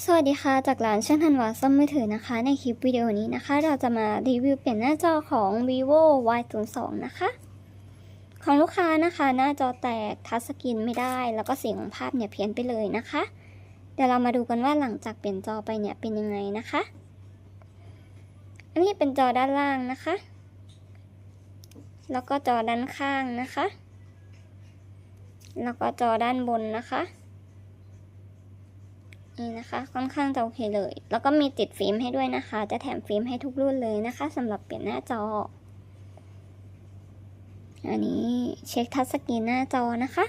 สวัสดีค่ะ จากร้านช่างทันวาซ่อมมือถือนะคะ ในคลิปวิดีโอนี้นะคะ เราจะมารีวิวเปลี่ยนหน้าจอของ vivo y02 นะคะ ของลูกค้านะคะ หน้าจอแตกทัชสกรีนไม่ได้ แล้วก็เสียงของภาพเนี่ยเพี้ยนไปเลยนะคะ เดี๋ยวเรามาดูกันว่าหลังจากเปลี่ยนจอไปเนี่ยเป็นยังไงนะคะ อันนี้เป็นจอด้านล่างนะคะ แล้วก็จอด้านข้างนะคะ แล้วก็จอด้านบนนะคะ นี่นะคะ ค่อนข้างจะโอเคเลย แล้วก็มีติดฟิล์มให้ด้วยนะคะ จะแถมฟิล์มให้ทุกรุ่นเลยนะคะสำหรับเปลี่ยนหน้าจอ อันนี้เช็คทัชสกรีนหน้าจอนะคะ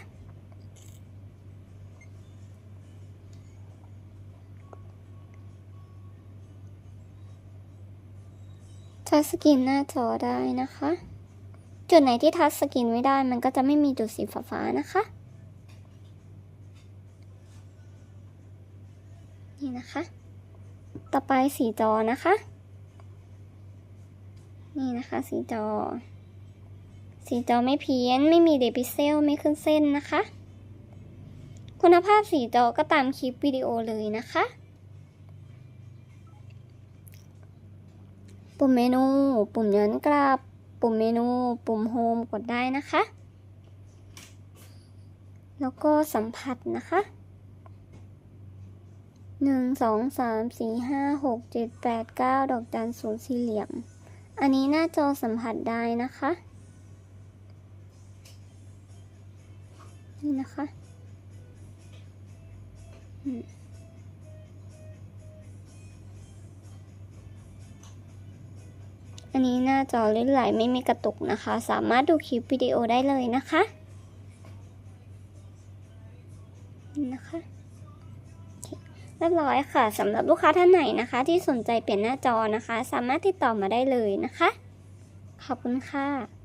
ทัชสกรีนหน้าจอได้นะคะ จุดไหนที่ทัชสกรีนไม่ได้มันก็จะไม่มีจุดสีฟ้าๆนะคะ นี่นะคะ ต่อไปสีจอนะคะ นี่นะคะ สีจอ สีจอไม่เพี้ยน ไม่มีเดพิเซลไม่ขึ้นเส้นนะคะ คุณภาพสีจอก็ตามคลิปวิดีโอเลยนะคะ ปุ่มเมนู ปุ่มย้อนกลับ ปุ่มเมนู ปุ่มโฮมกดได้นะคะ แล้วก็สัมผัสนะคะ หนึ่งสองสามสี่ห้าหกเจ็ดแปดเก้าดอกจันศูนย์สี่เหลี่ยม อันนี้หน้าจอสัมผัสได้นะคะ นี่นะคะอันนี้หน้าจอลื่นไหลไม่มีกระตุกนะคะ สามารถดูคลิปวิดีโอได้เลยนะคะนะคะ รียบร้อยค่ะสำหรับลูกค้าท่านไหนนะคะ ที่สนใจเปลี่ยนหน้าจอนะคะ สามารถติดต่อมาได้เลยนะคะ ขอบคุณค่ะ